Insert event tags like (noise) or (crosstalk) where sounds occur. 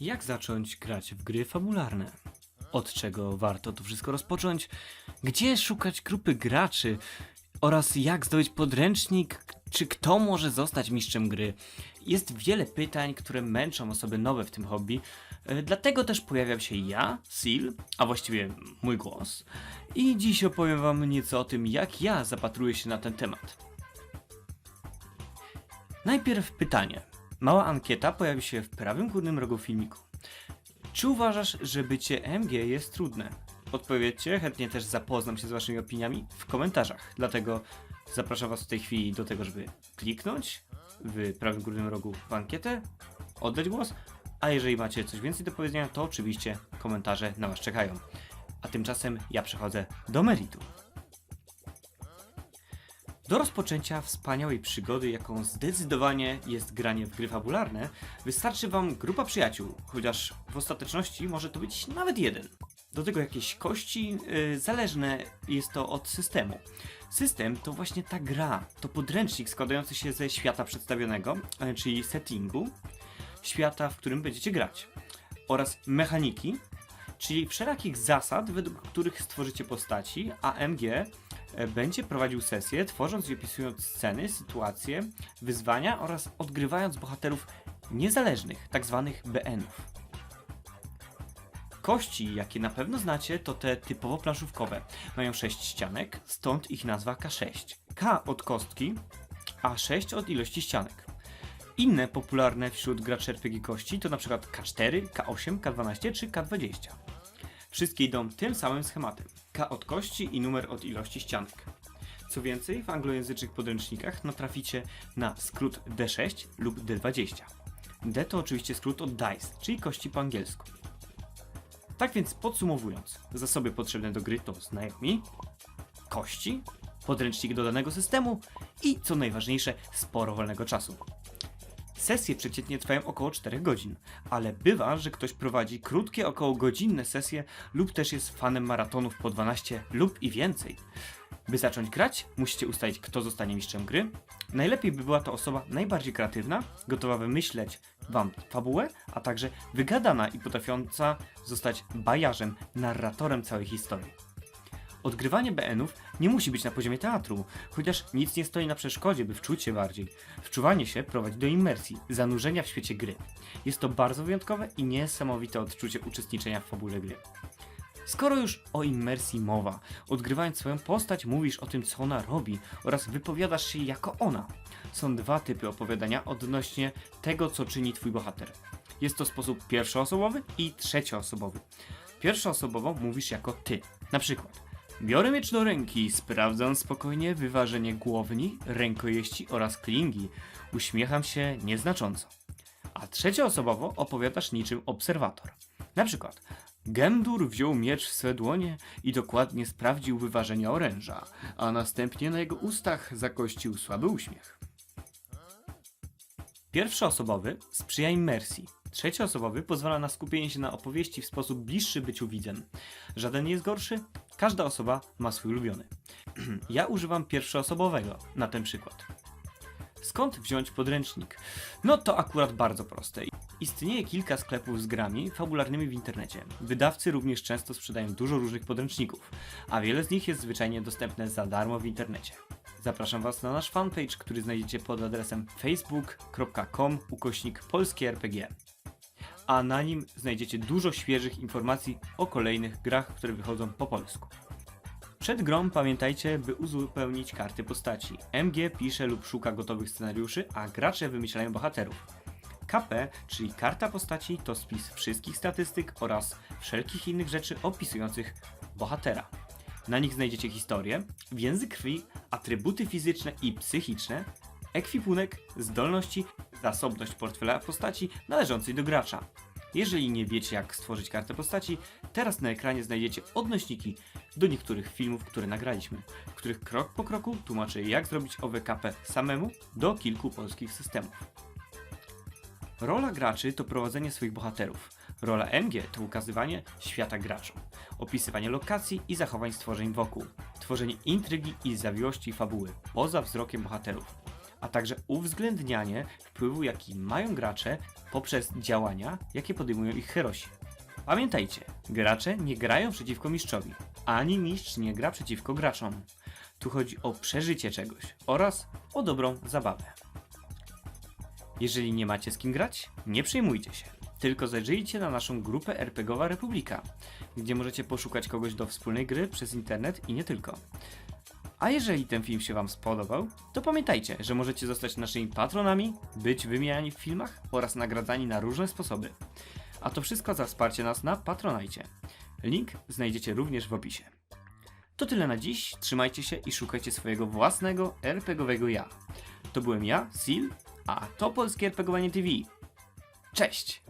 Jak zacząć grać w gry fabularne? Od czego warto to wszystko rozpocząć? Gdzie szukać grupy graczy? Oraz jak zdobyć podręcznik? Czy kto może zostać mistrzem gry? Jest wiele pytań, które męczą osoby nowe w tym hobby. e, Dlatego też pojawiam się ja, Sil, a właściwie mój głos. I dziś opowiem wam nieco o tym, jak ja zapatruję się na ten temat. Najpierw pytanie. Mała ankieta pojawi się w prawym górnym rogu filmiku. Czy uważasz, że bycie MG jest trudne? Odpowiedzcie, chętnie też zapoznam się z waszymi opiniami w komentarzach. Dlatego zapraszam was w tej chwili do tego, żeby kliknąć w prawym górnym rogu w ankietę, oddać głos, a jeżeli macie coś więcej do powiedzenia, to oczywiście komentarze na was czekają. A tymczasem ja przechodzę do meritum. Do rozpoczęcia wspaniałej przygody, jaką zdecydowanie jest granie w gry fabularne, wystarczy Wam grupa przyjaciół, chociaż w ostateczności może to być nawet jeden. Do tego jakieś kości, yy, zależne jest to od systemu. System to właśnie ta gra, to podręcznik składający się ze świata przedstawionego, yy, czyli settingu, świata, w którym będziecie grać, oraz mechaniki, czyli wszelakich zasad, według których stworzycie postaci, a MG e, będzie prowadził sesję, tworząc i opisując sceny, sytuacje, wyzwania oraz odgrywając bohaterów niezależnych, tak zwanych BN-ów. Kości, jakie na pewno znacie, to te typowo planszówkowe. Mają 6 ścianek, stąd ich nazwa K6. K od kostki, a 6 od ilości ścianek. Inne popularne wśród graczy RPG kości to np. K4, K8, K12 czy K20. Wszystkie idą tym samym schematem. K od kości i numer od ilości ścianek. Co więcej, w anglojęzycznych podręcznikach natraficie na skrót D6 lub D20. D to oczywiście skrót od dice, czyli kości po angielsku. Tak więc podsumowując, zasoby potrzebne do gry to znajomi, kości, podręcznik do danego systemu i co najważniejsze, sporo wolnego czasu. Sesje przeciętnie trwają około 4 godzin, ale bywa, że ktoś prowadzi krótkie, około godzinne sesje lub też jest fanem maratonów po 12 lub i więcej. By zacząć grać, musicie ustalić, kto zostanie mistrzem gry. Najlepiej by była to osoba najbardziej kreatywna, gotowa wymyśleć wam fabułę, a także wygadana i potrafiąca zostać bajarzem, narratorem całej historii. Odgrywanie BN-ów nie musi być na poziomie teatru, chociaż nic nie stoi na przeszkodzie, by wczuć się bardziej. Wczuwanie się prowadzi do imersji, zanurzenia w świecie gry. Jest to bardzo wyjątkowe i niesamowite odczucie uczestniczenia w fabule gry. Skoro już o immersji mowa, odgrywając swoją postać mówisz o tym, co ona robi oraz wypowiadasz się jako ona. Są dwa typy opowiadania odnośnie tego, co czyni twój bohater. Jest to sposób pierwszoosobowy i trzecioosobowy. Pierwszoosobowo mówisz jako ty. Na przykład Biorę miecz do ręki, sprawdzam spokojnie wyważenie głowni, rękojeści oraz klingi. Uśmiecham się nieznacząco. A trzecioosobowo opowiadasz niczym obserwator. Na przykład Gemdur wziął miecz w swe dłonie i dokładnie sprawdził wyważenie oręża, a następnie na jego ustach zakościł słaby uśmiech. Pierwszoosobowy sprzyja immersji. Trzecioosobowy pozwala na skupienie się na opowieści w sposób bliższy byciu widzem. Żaden nie jest gorszy, każda osoba ma swój ulubiony. (clears throat) ja używam pierwszoosobowego na ten przykład. Skąd wziąć podręcznik? No to akurat bardzo proste. Istnieje kilka sklepów z grami fabularnymi w internecie. Wydawcy również często sprzedają dużo różnych podręczników, a wiele z nich jest zwyczajnie dostępne za darmo w internecie. Zapraszam Was na nasz fanpage, który znajdziecie pod adresem facebook.com ukośnik polskie RPG. A na nim znajdziecie dużo świeżych informacji o kolejnych grach, które wychodzą po polsku. Przed grą pamiętajcie, by uzupełnić karty postaci. MG pisze lub szuka gotowych scenariuszy, a gracze wymyślają bohaterów. KP, czyli karta postaci, to spis wszystkich statystyk oraz wszelkich innych rzeczy opisujących bohatera. Na nich znajdziecie historię, więzy krwi, atrybuty fizyczne i psychiczne, ekwipunek, zdolności, zasobność portfela postaci należącej do gracza. Jeżeli nie wiecie jak stworzyć kartę postaci, teraz na ekranie znajdziecie odnośniki do niektórych filmów, które nagraliśmy, w których krok po kroku tłumaczę jak zrobić OWKP samemu do kilku polskich systemów. Rola graczy to prowadzenie swoich bohaterów. Rola MG to ukazywanie świata graczom, opisywanie lokacji i zachowań stworzeń wokół, tworzenie intrygi i zawiłości fabuły poza wzrokiem bohaterów. a także uwzględnianie wpływu, jaki mają gracze poprzez działania, jakie podejmują ich herosi. Pamiętajcie, gracze nie grają przeciwko mistrzowi, ani mistrz nie gra przeciwko graczom. Tu chodzi o przeżycie czegoś oraz o dobrą zabawę. Jeżeli nie macie z kim grać, nie przejmujcie się. Tylko zajrzyjcie na naszą grupę RPGowa Republika, gdzie możecie poszukać kogoś do wspólnej gry przez internet i nie tylko. A jeżeli ten film się Wam spodobał, to pamiętajcie, że możecie zostać naszymi patronami, być wymieniani w filmach oraz nagradzani na różne sposoby. A to wszystko za wsparcie nas na Patronajcie. Link znajdziecie również w opisie. To tyle na dziś, trzymajcie się i szukajcie swojego własnego RPGowego ja. To byłem ja, Sil, a to Polskie RPGowanie TV. Cześć!